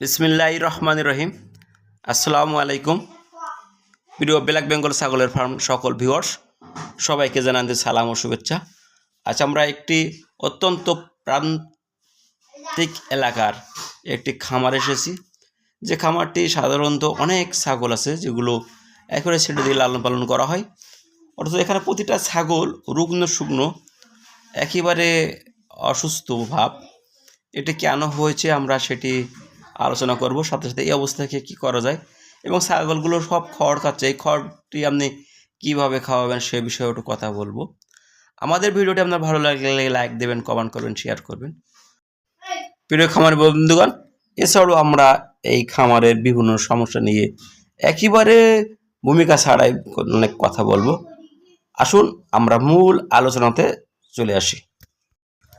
বিসমিল্লাহ রহমান রহিম। আসসালামু আলাইকুম। প্রিয় ব্ল্যাক বেঙ্গল ছাগলের ফার্ম সকল ভিউয়ার্স, সবাইকে জানাতে সালাম ও শুভেচ্ছা। আজ আমরা একটি অত্যন্ত প্রান্তিক এলাকার একটি খামার এসেছি। যে খামারটি সাধারণত অনেক ছাগল আছে, যেগুলো একবারে ছেড়ে দিয়ে লালন পালন করা হয়। অর্থাৎ এখানে প্রতিটা ছাগল রুগ্ন শুকনো একেবারে অসুস্থ ভাব। এটি কেন হয়েছে আমরা সেটি আলোচনা করব। সাথে সাথে এই অবস্থাকে কি করা যায়? এবং ছাগলগুলো সব খড় খাচ্ছে, এই খড়টি আপনি কীভাবে খাওয়াবেন সে বিষয়ে একটু কথা বলব। আমাদের ভিডিওটি আপনার ভালো লাগলে লাইক দেবেন, কমেন্ট করবেন শেয়ার করবেন। প্রিয় খামার বন্ধুগণ, এছাড়াও আমরা এই খামারের বিভিন্ন সমস্যা নিয়ে একেবারে ভূমিকা ছাড়াই অনেক কথা বলব। আসুন আমরা মূল আলোচনাতে চলে আসি।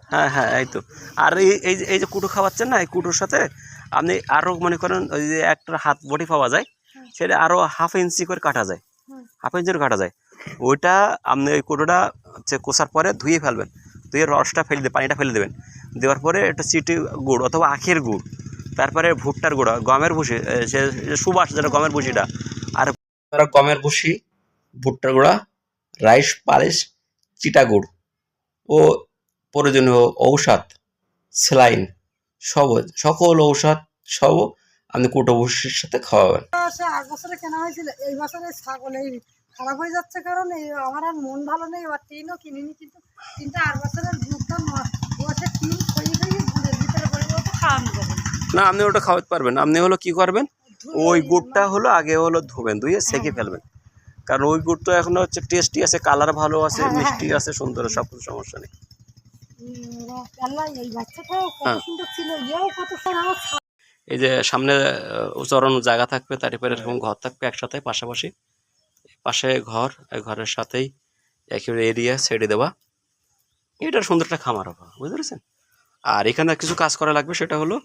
হ্যাঁ হ্যাঁ এই তো। আর এই এই যে এই যে কুটো খাওয়াচ্ছেন না এই কুটোর সাথে আপনি আরও মনে করেন ওই যে একটা হাত বটি পাওয়া যায় সেটা আরও হাফ ইঞ্চি করে কাটা যায়। হাফ ইঞ্চি করে কাটা যায়। ওইটা আপনি ওই কুটোটা হচ্ছে কোষার পরে ধুয়ে ফেলবেন। ধুয়ে রসটা ফেলে দেবেন পানিটা ফেলে দেবেন। দেওয়ার পরে একটা চিটি গুড় অথবা আখের গুড় তারপরে ভুট্টার গুঁড়া গমের ভুসি সে সুবাস যেটা গমের ভুসিটা আর তারা গমের ভুসি ভুট্টার গুঁড়া রাইস পালিশ চিটা গুড়। ও প্রয়োজনীয় ঔষধ স্যালাইন সব সকল ঔষধ সব আপনি কুটো ভুসির সাথে খাওয়াবেন। সে এক বছরে কেনা হয়েছিল? এই বছরে ছাগল এই খারাপ হয়ে যাচ্ছে কারণ এই আমার আর মন ভালো নেই এবার টিনও কিনিনি কিন্তু তিনটা আট বছরের দুধটা বসে টিন খইয়ে খইয়ে গুড়ের ভিতরে করে ও তো খাওয়ানো যাবে না। না আপনি ওটা খাওয়াতে পারবেন আপনি হলো কি করবেন? ওই গুড়টা হলো আগে হলো ধোবেন ধুয়ে সেকে ফেলবেন। কারণ ওই গুড় তো এখন হচ্ছে টেস্টি আছে কালার ভালো আছে হ্যাঁ, হ্যাঁ। মিষ্টি আছে সুন্দর সব কিছু সমস্যা নেই। এই বাচ্চাটাও কত হ্যাঁ। সুন্দর ছিল ইয়েও কত সুন্দর এই যে সামনে চড়ানো জায়গা থাকবে তারপরে এরকম ঘর থাকবে একসাথে পাশাপাশি। পাশে ঘর ঘরের সাথেই একেবারে এরিয়া ছেড়ে দেওয়া। এটা সুন্দর একটা খামার হবে বুঝতে পেরেছেন? আর এখানে কিছু কাজ করা লাগবে সেটা হলো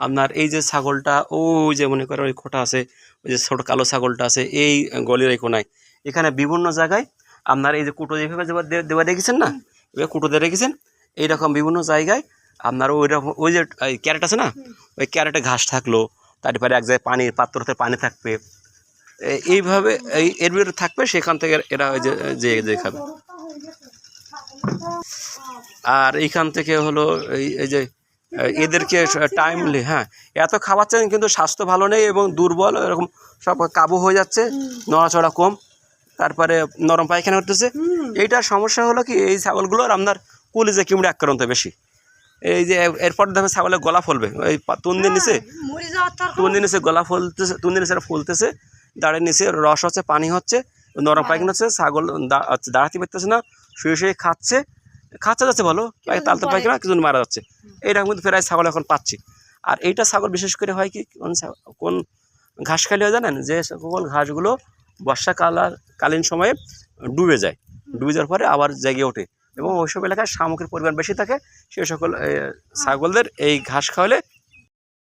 আপনার এই যে ছাগলটা ওই যে মনে করেন ওই খোটা আছে ওই যে ছোটো কালো ছাগলটা আছে এই গলির এই কোনায়। এখানে বিভিন্ন জায়গায় আপনার এই যে কুটো যেভাবে দেওয়া দে- দেওয়া রেখেছেন না? এবার কুটো দিয়ে রেখেছেন এইরকম বিভিন্ন জায়গায় আপনার ওই রকম ওই যে ক্যারেট আছে না? ওই ক্যারেটে ঘাস থাকল তারপরে এক জায়গায় পানি পাত্রতে পানি থাকবে। এইভাবে এই এর ভিতরে থাকবে সেখান থেকে এরা ওই যে যে খাবে। আর এইখান থেকে হলো এই এই যে এদেরকে টাইমলি হ্যাঁ। এত খাওয়াচ্ছেন কিন্তু স্বাস্থ্য ভালো নেই এবং দুর্বল এরকম সব কাবু হয়ে যাচ্ছে নড়াচড়া কম। তারপরে নরম পায়খানা করতেছে। এইটার সমস্যা হলো কি এই ছাগলগুলোর আপনার কলিজে কিমড়ে আক্রান্ত বেশি। এই যে এরপর দেখবে ছাগলের গলা ফলবে। ওই তুন্দির নিচে যাওয়ার তুন্দির নিচে গলা ফলতেছে তুন্দির নিচে ফুলতেছে। দাঁড়ের নিচে রস হচ্ছে পানি হচ্ছে নরম পায়খানা হচ্ছে ছাগল দাঁড়াতে পারতেছে না শুয়ে শুয়ে খাচ্ছে। খাচ্ছে যাচ্ছে ভালো তালতে পায়খানা কিছু মারা যাচ্ছে। এইরকম কিন্তু প্রায় ছাগল এখন পাচ্ছি। আর এইটা ছাগল বিশেষ করে হয় কি কোন কোন ঘাস খালি হয় জানেন? যে সকল ঘাসগুলো বর্ষাকালার কালীন সময়ে ডুবে যায়। ডুবে যাওয়ার পরে আবার জেগে ওঠে। এবং ওইসব এলাকায় শামুকের পরিমাণ বেশি থাকে। সেই সকল ছাগলদের এই ঘাস খাওয়ালে